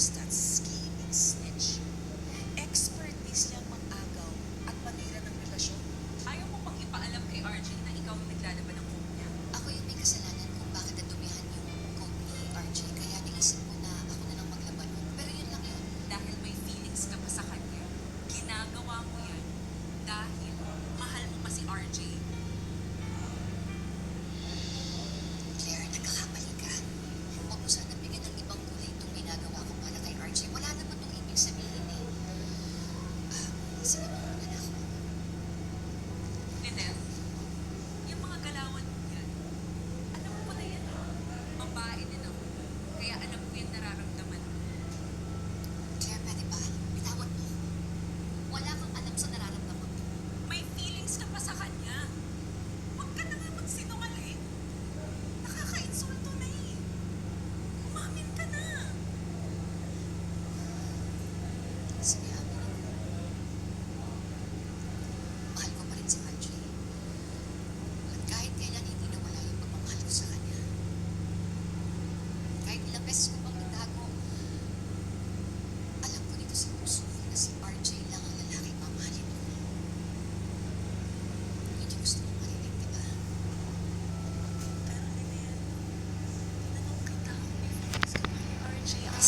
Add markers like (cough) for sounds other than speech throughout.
us. That's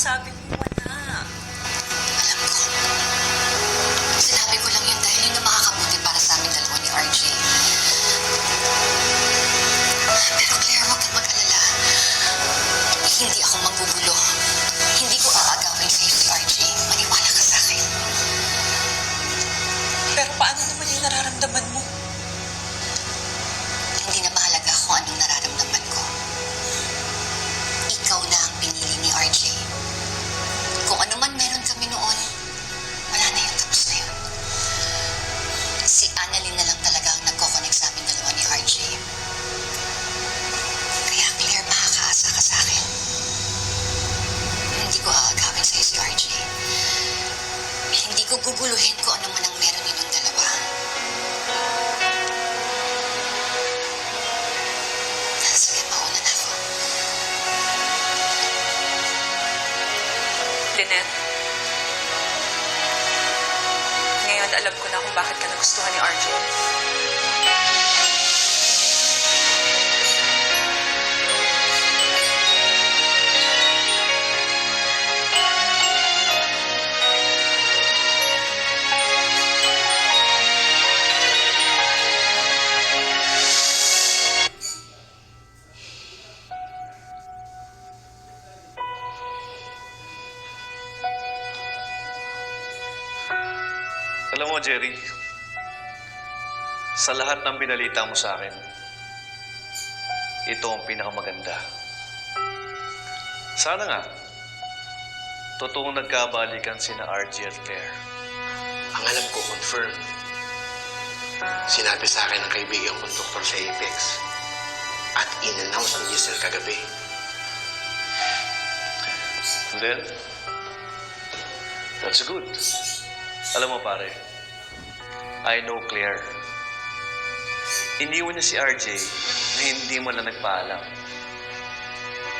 sabi mo alam ko na kung bakit ka nagustuhan ni RJ. Mo, Jerry, sa lahat ng binalita mo sa akin, ito ang pinakamaganda. Sana nga, totoong nagkabalikan sina RG at Claire. Ang alam ko, confirm. Sinabi sa akin ng kaibigan kong doktor sa Apex. At in-announce ni Giselle kagabi. And then, that's good. Alam mo, pare, I know Claire. Iniwan niya si RJ na hindi mo na nagpaalam.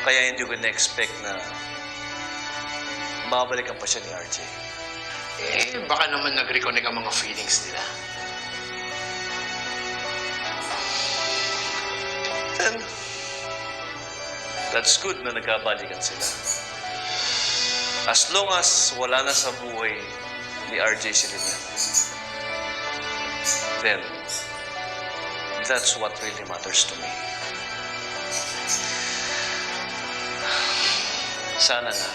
Kaya hindi ko na-expect na babalikan pa siya ni RJ. Eh, baka naman nag-reconnect ang mga feelings nila. Then, that's good na nagkabalikan sila. As long as wala na sa buhay ni RJ si Lynette, then, that's what really matters to me. Sana nga,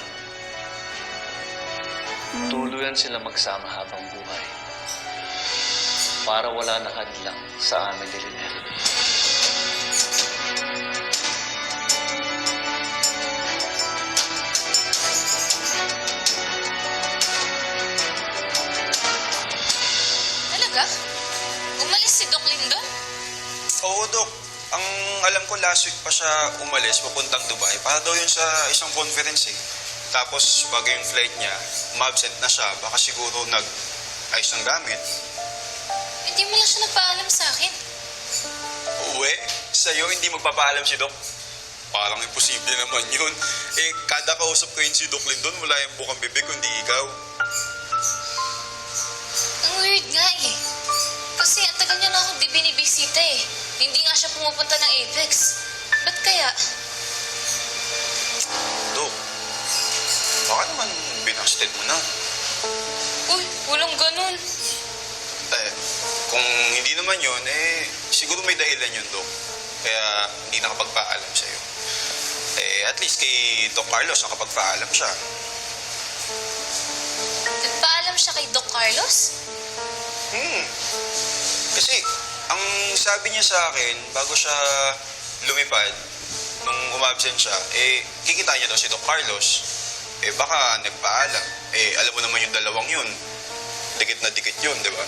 tuluyan sila magsama habang buhay para wala na kanilang sa amin ni Lynette. Doc Lindo? Oo, Dok. Ang alam ko last week pa siya umalis papuntang Dubai. Para daw yun sa isang conference eh. Tapos bago yung flight niya, ma-absent na siya. Baka siguro nag-ayos ng gamit. Hindi mo lang siya nagpaalam sa akin. Uwe, sa'yo hindi magpapaalam si Doc. Parang imposible naman yun. Eh, kada kausap ko yun si Doc Lindon, wala yung bukang bibig kundi ikaw. Ang weird nga eh. Kasi ang tagal niya na ako di binibisita eh. Hindi nga siya pumupunta ng Apex. Ba't kaya? Doc, baka naman binasted mo na. Uy, walang ganun. Eh, kung hindi naman yun, eh, siguro may dahilan yun, Doc. Kaya hindi nakapagpaalam sa'yo. Eh, at least kay Doc Carlos nakapagpaalam siya. Nagpaalam siya kay Doc Carlos? Hmm. Kasi, ang sabi niya sa akin, bago siya lumipad, nung umabsent siya, eh, kikita niya daw si Doc Carlos. Eh, baka nagpaalam. Eh, alam mo naman yung dalawang yun. Dikit na dikit yun, di ba?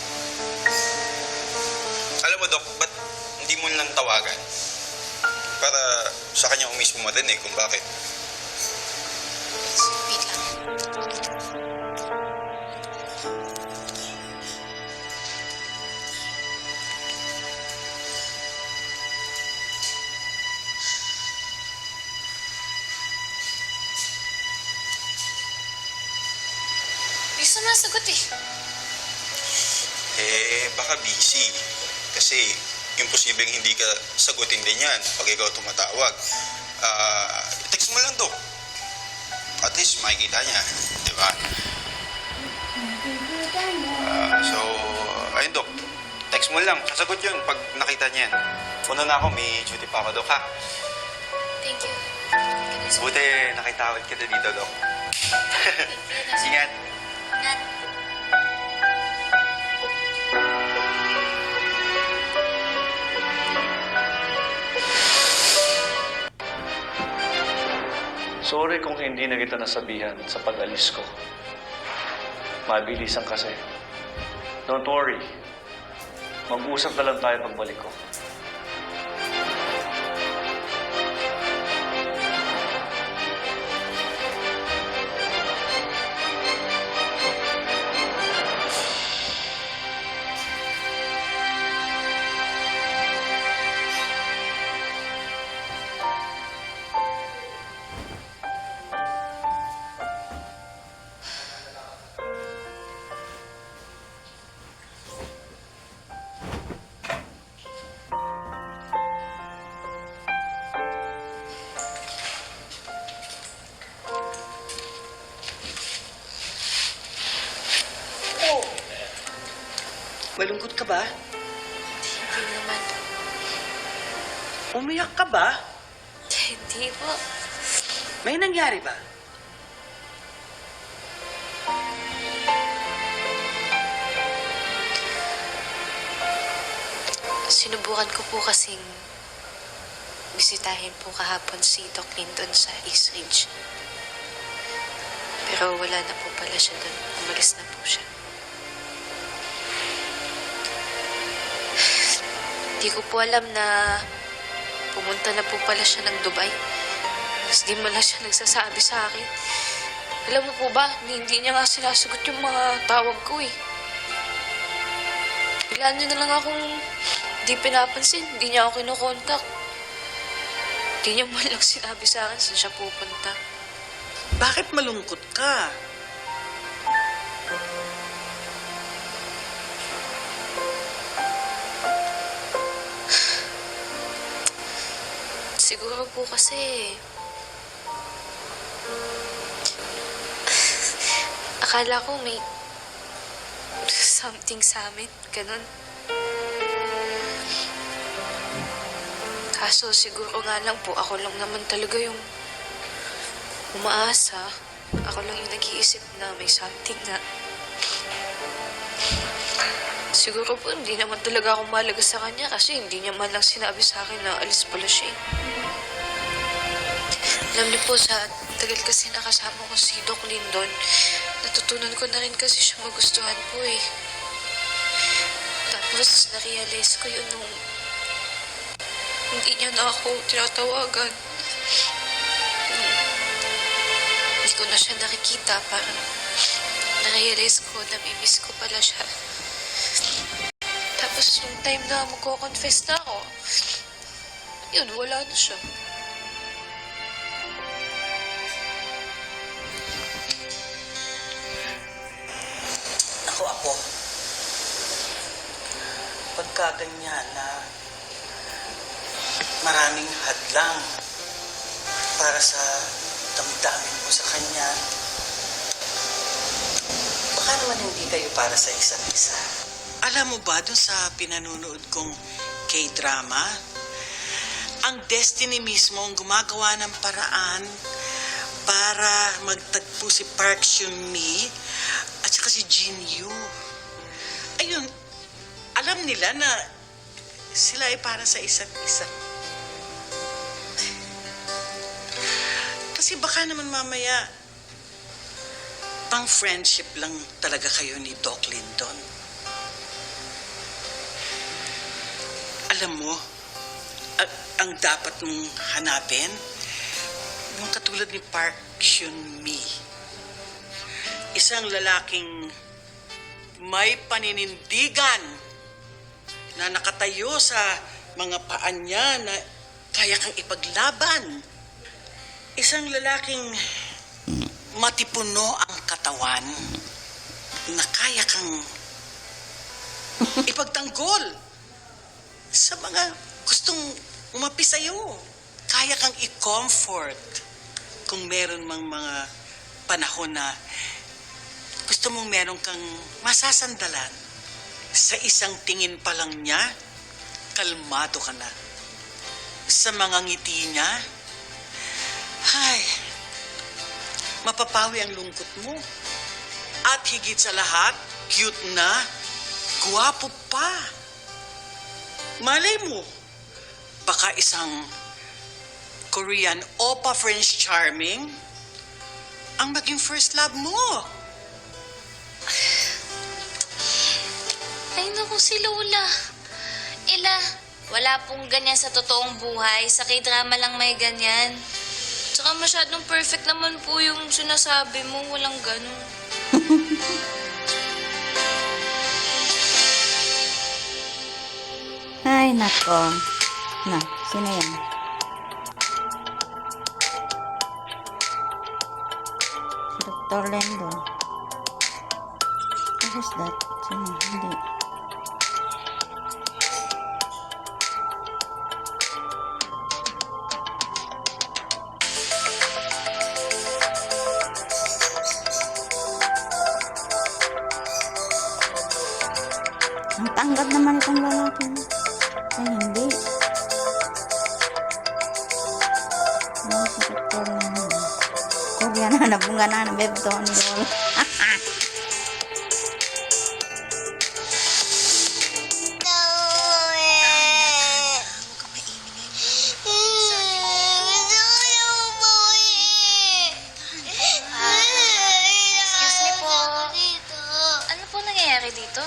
Alam mo, Doc, ba't hindi mo lang tawagan? Para sa kanya mismo marinig kung bakit. Sumasagot eh. Eh, baka busy. Kasi, imposibleng hindi ka sagutin din yan pag ikaw tumatawag. Ah, text mo lang, Dok. At least makikita niya. Di ba? Ah, so, ayun, Dok. Text mo lang. Sasagot yun pag nakita niya yan. Una na ako, may duty pa ako, Dok, ha? Thank you. Buti nakitawad kita dito, Dok. (laughs) Ingat. Sorry kung hindi na kita nasabihan sa pag-alis ko. Mabilisan kasi. Don't worry. Mag-usap na lang tayo pagbalik ko. Umiyak ka ba? Hindi po. May nangyari ba? Sinubukan ko po kasing bisitahin po kahapon si Doc Linton sa East Ridge. Pero wala na po pala siya doon. Umalis na po siya. Hindi ko po alam na pumunta na po pala siya ng Dubai. Tapos di man lang siya nagsasabi sa akin. Alam mo po ba, hindi niya nga sinasagot yung mga tawag ko eh. Biglaan niya na lang akong di pinapansin. Hindi niya ako kinokontak. Hindi niya man lang sinabi sa akin saan siya pupunta. Bakit malungkot ka? Po kasi... (laughs) Akala ko may something sa amin. Ganun. Kaso siguro nga lang po, ako lang naman talaga yung umaasa. Ako lang yung nag-iisip na may something na... Siguro po, hindi naman talaga ako malaga sa kanya kasi hindi niya man lang sinabi sa akin na alis pala siya. eh. Alam niyo po, sa tagal kasi nakasama ko si Doc Lindon, natutunan ko na rin kasi siya magustuhan po eh. Tapos, narealize ko yun nung hindi niya na ako tinatawagan. Hindi ko na siya nakikita, parang narealize ko na miss ko pala siya. Tapos, yung time na magko-confess na ako, yun, wala na siya. Nagkaganyan na maraming hadlang para sa damdamin mo sa kanya. Baka naman hindi kayo para sa isa't isa. Alam mo ba dun sa pinanunood kong K-drama? Ang destiny mismo ang gumagawa ng paraan para magtagpo si Park Hyun-mi at saka si Jin Yu. Alam nila na sila ay para sa isa't isa. Kasi baka naman mamaya, pang friendship lang talaga kayo ni Doc Linton. Alam mo, ang, dapat mong hanapin, yung katulad ni Park Hyun-mi. Isang lalaking may paninindigan na nakatayo sa mga paan niya na kaya kang ipaglaban. Isang lalaking matipuno ang katawan na kaya kang ipagtanggol sa mga gustong umapi sa'yo. Kaya kang i-comfort kung meron mang mga panahon na gusto mong meron kang masasandalan. Sa isang tingin pa lang niya, kalmado ka na. Sa mga ngiti niya, ay, mapapawi ang lungkot mo. At higit sa lahat, cute na, guwapo pa. Malay mo, baka isang Korean Opa French Charming ang maging first love mo. Ay, naku si Lola. Ila, wala pong ganyan sa totoong buhay. Sa k-drama lang may ganyan. Tsaka masyadong perfect naman po yung sinasabi mo. Walang ganun. (laughs) Ay, nako. Na, sino yan? Dr. Lendon. Who's that? Sino? Hindi. Na na na bebto ni. Ano nangyayari dito?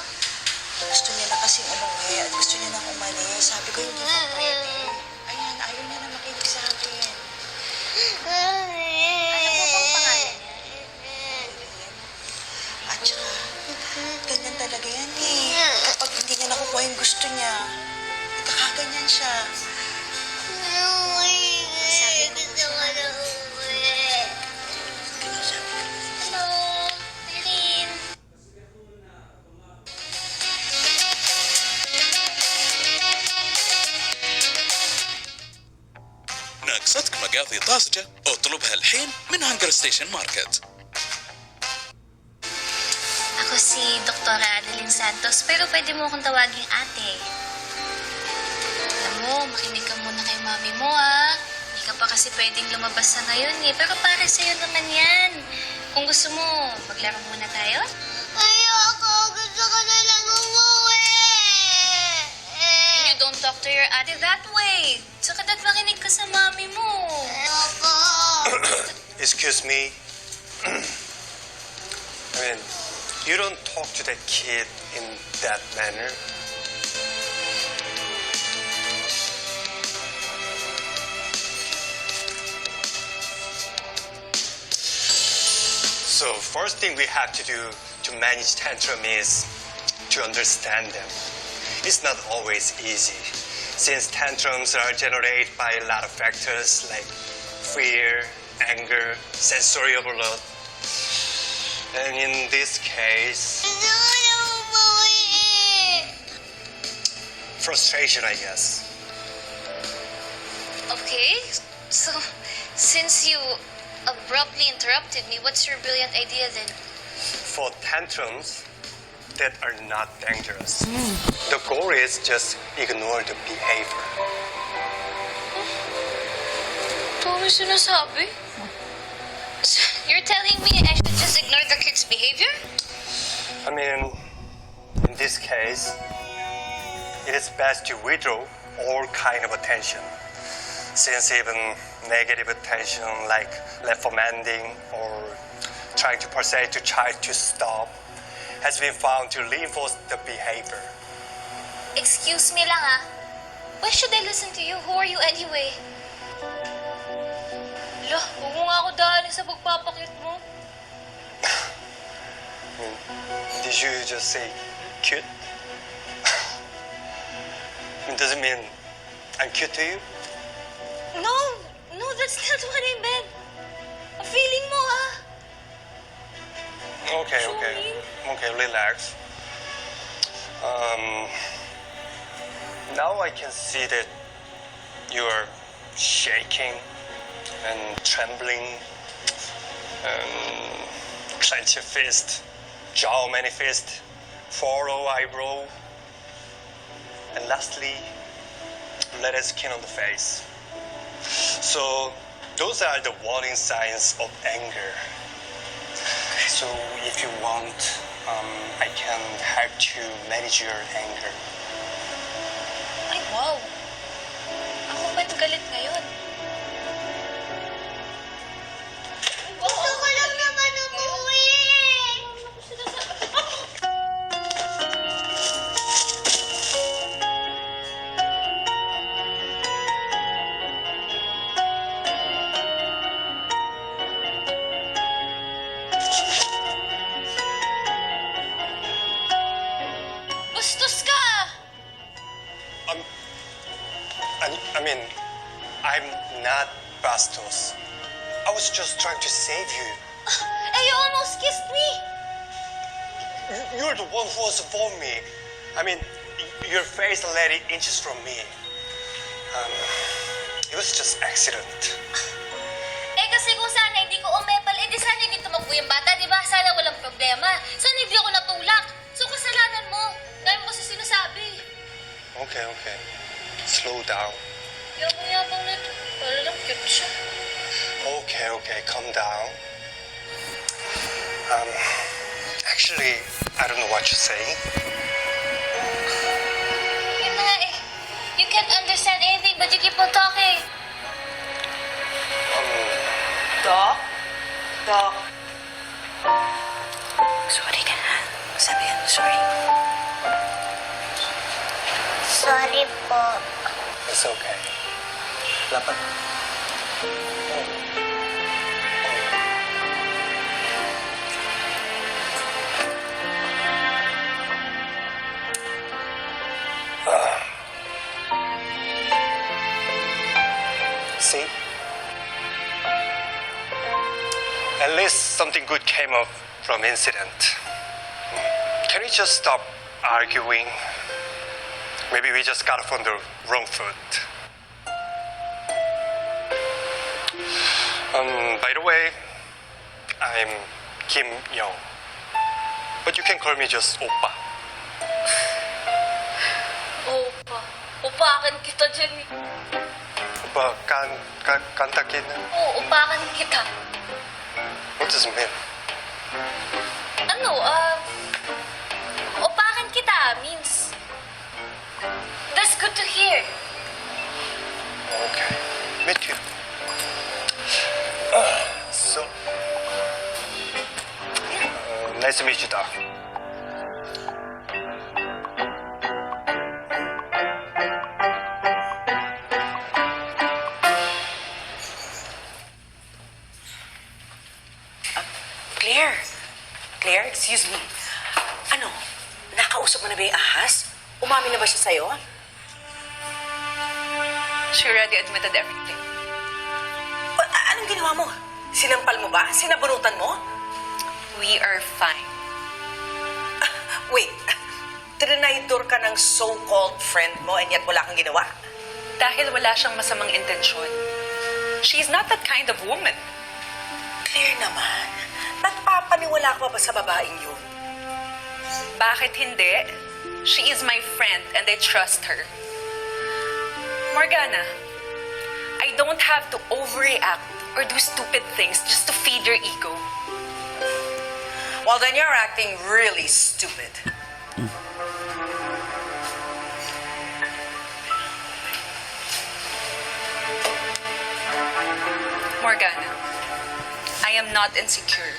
Gusto niya na kasing umuwi at gusto niya nang umalis. Sabi ko hindi pa pwede. Station Market. Ako si Dr. Adeline Santos, pero pwede mo akong tawagin ate. Alam mo, makinig ka muna kay mami mo ah. Hindi ka pa kasi pwedeng lumabas na ngayon eh, pero para sa'yo naman yan. Kung gusto mo, maglaro muna tayo. Ayoko, gusto ko na lang umuwi. And you don't talk to your ate that way. Tsaka dapat makinig ka sa mami mo. Ayoko. (clears throat) Excuse me. (clears throat) I mean, you don't talk to that kid in that manner. So, first thing we have to do to manage tantrum is to understand them. It's not always easy, since tantrums are generated by a lot of factors like fear, anger, sensory overload. And in this case, frustration, I guess. Okay, so since you abruptly interrupted me, what's your brilliant idea then? For tantrums that are not dangerous, the goal is just ignore the behavior. Ito mo sinasabi? So, You're telling me I should just ignore the kid's behavior? I mean, in this case, it is best to withdraw all kind of attention. Since even negative attention like reprimanding or trying to persuade the child to stop has been found to reinforce the behavior. Excuse me lang ah. Why should I listen to you? Who are you anyway? Lo, huwag mo nga ako dahil sa pagpapakit mo. Did you just say cute? It mean I'm cute to you? No, no, that's not what I meant. Ang feeling mo ah. Okay, okay. Okay, relax. Um, now I can see that you are shaking and trembling and clench your fist, jaw many fist, furrow eyebrow, and lastly, lettuce skin on the face. So those are the warning signs of anger. So if you want, um, I can help you manage your anger. Ay, wow. Was just accident. Eh kasi kung sana hindi ko umepal, eh di sana hindi tumakbo yung bata, di ba? Sana walang problema. Sana hindi ako natulak. So kasalanan mo. Dahil mo kasi sinasabi. Okay, okay. Slow down. Yabang-yabang na ito. Wala lang cute siya. Okay, okay, calm down. Um, actually, I don't know what you're saying. You can't understand anything but you keep on talking. Doc? Doc? Sorry ka na. Sabihan mo, sorry. Sorry po. It's okay. Dapat. Something good came up from incident. Can we just stop arguing? Maybe we just got off on the wrong foot. Um, by the way, I'm Kim Young. But you can call me just Oppa. Opa. Upakan kita dyan eh. Oppa, kan, kan, kanta kid. Oo, upakan kita. What does mean? Ano, ah... upakan kita means... That's good to hear. Okay. Me too. Uh, so, uh, nice to meet you, Doc. Umami na ba siya sa'yo? She already admitted everything. A- anong ginawa mo? Sinampal mo ba? Sinabunutan mo? We are fine. Wait, Trinaydor ka ng so-called friend mo and yet wala kang ginawa. Dahil wala siyang masamang intensyon. She's not that kind of woman. Clear naman. Nagpapaniwala ka ba sa babaeng yun? Bakit hindi? She is my friend and I trust her. Morgana, I don't have to overreact or do stupid things just to feed your ego. Well, then you're acting really stupid. Morgana, I am not insecure.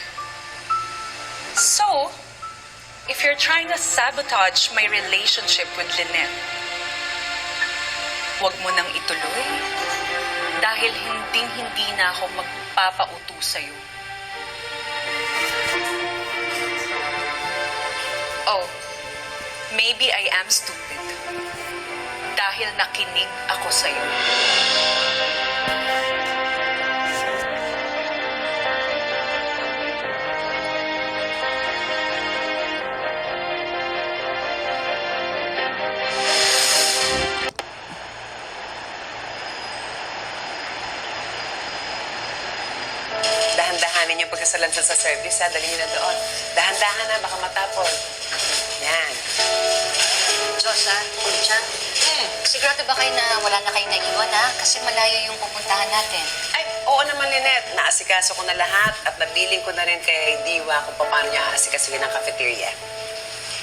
So, if you're trying to sabotage my relationship with Lynette, huwag mo nang ituloy. Dahil hinding-hindi na ako magpapauto sa'yo. Oh, maybe I am stupid. Dahil nakinig ako sa'yo. Yung pagkasalansan sa service, ha? Dali nyo na doon. Dahan-dahan na, baka matapon. Yan. Diyos, ha? Kuya, sigurado ba kayo na wala na kayo naiwan, ha? Kasi malayo yung pupuntahan natin. Ay, oo naman, Lynette. Naasikaso ko na lahat at nabiling ko na rin kay Diwa kung paano niya aasikasuhin ang cafeteria.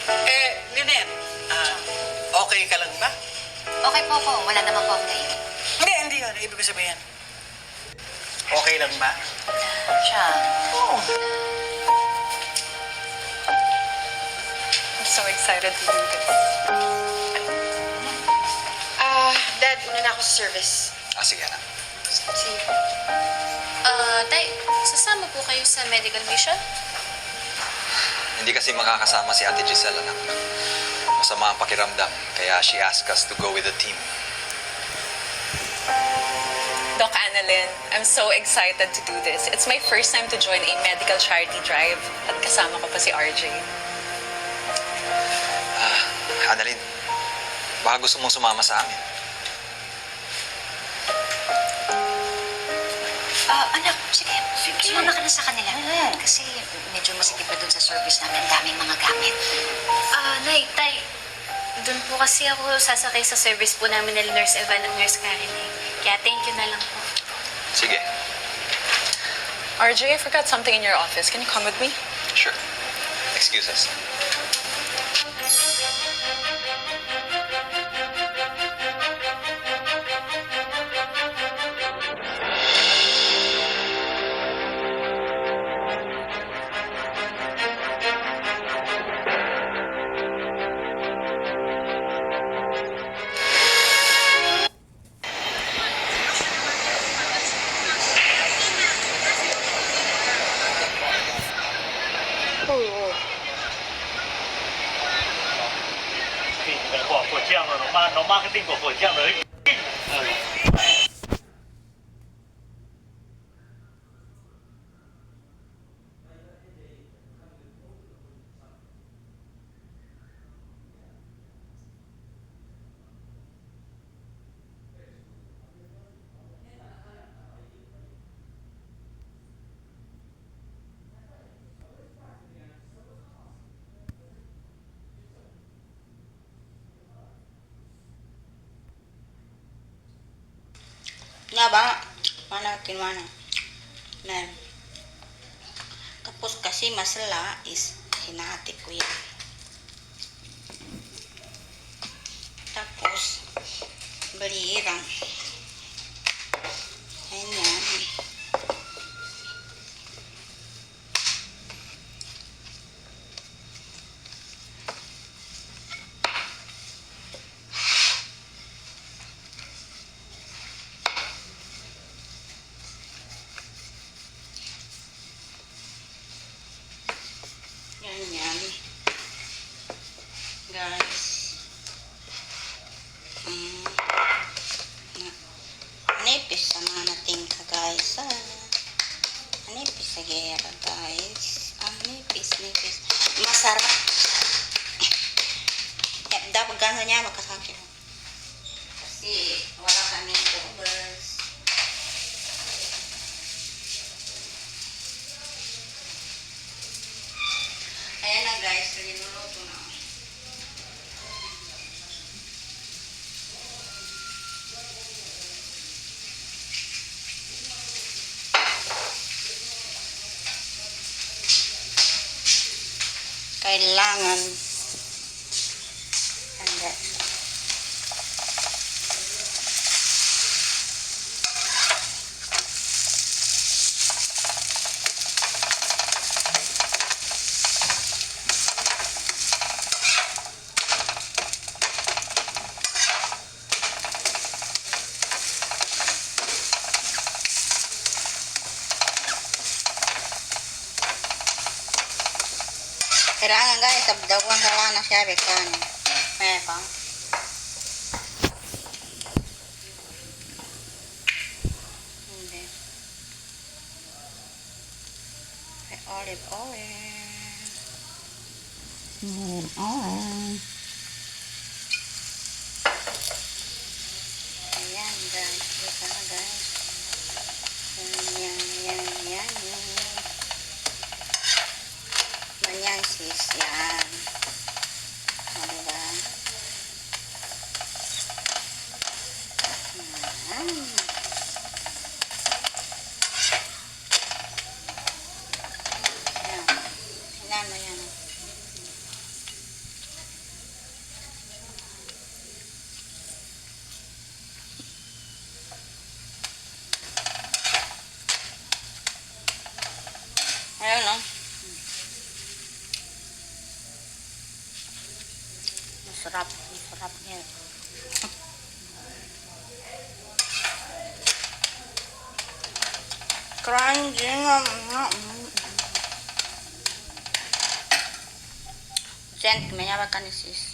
Eh, Lynette, ah, okay ka lang ba? Okay po ako. Wala naman po ako naiwan. Hindi, hindi yun. Ibig ko sabihin. Okay lang ba? Siya. I'm so excited to do this. Ah, Dad, una na ako sa service. Ah, sige na. See you. Ah, Tay, sasama po kayo sa medical mission? Hindi kasi makakasama si Ate Giselle, anak. Masama ang pakiramdam, kaya she asked us to go with the team. Annalyn, I'm so excited to do this. It's my first time to join a medical charity drive at kasama ko pa si RJ. Annalyn, baka gusto mong sumama sa amin. Ah, anak, sige. Sumama ka na sa kanila. Kasi medyo masikip pa dun sa service namin. Ang daming mga gamit. Ah, Nay, Tay, doon po kasi ako sasakay sa service po namin ni Nurse Evan at Nurse Karen eh. Kaya thank you na lang po. Sige, RJ, I forgot something in your office. Can you come with me? sure. Excuse us. Nga ba? Mana kinmana? Nan. Tapos kasi masala is hinati ko yan. Tapos, balirang. Ganyan. Guys. Mm. Na- Nipis sa mga nating ka guys. Ah. Nipis sa gera guys. Ang nipis, nipis. Masarap. sa niya, magkasakit. Kasi wala kami tubers. Ayan na guys, niluluto na. Kailangan handa siya. Sabdawan sa lana siya, bekan. May pa. Hindi. May olive oil. Olive oil. Ayan guys, ito na guys. Yan, yan, yan, yan, yan. Ganyan sis, yan. O, diba? Yan. Yan. Tingnan mo yan. Ayun, no? Masarap, masarap niya. Crunchy nga. Jen, kumayawa ka ni sis.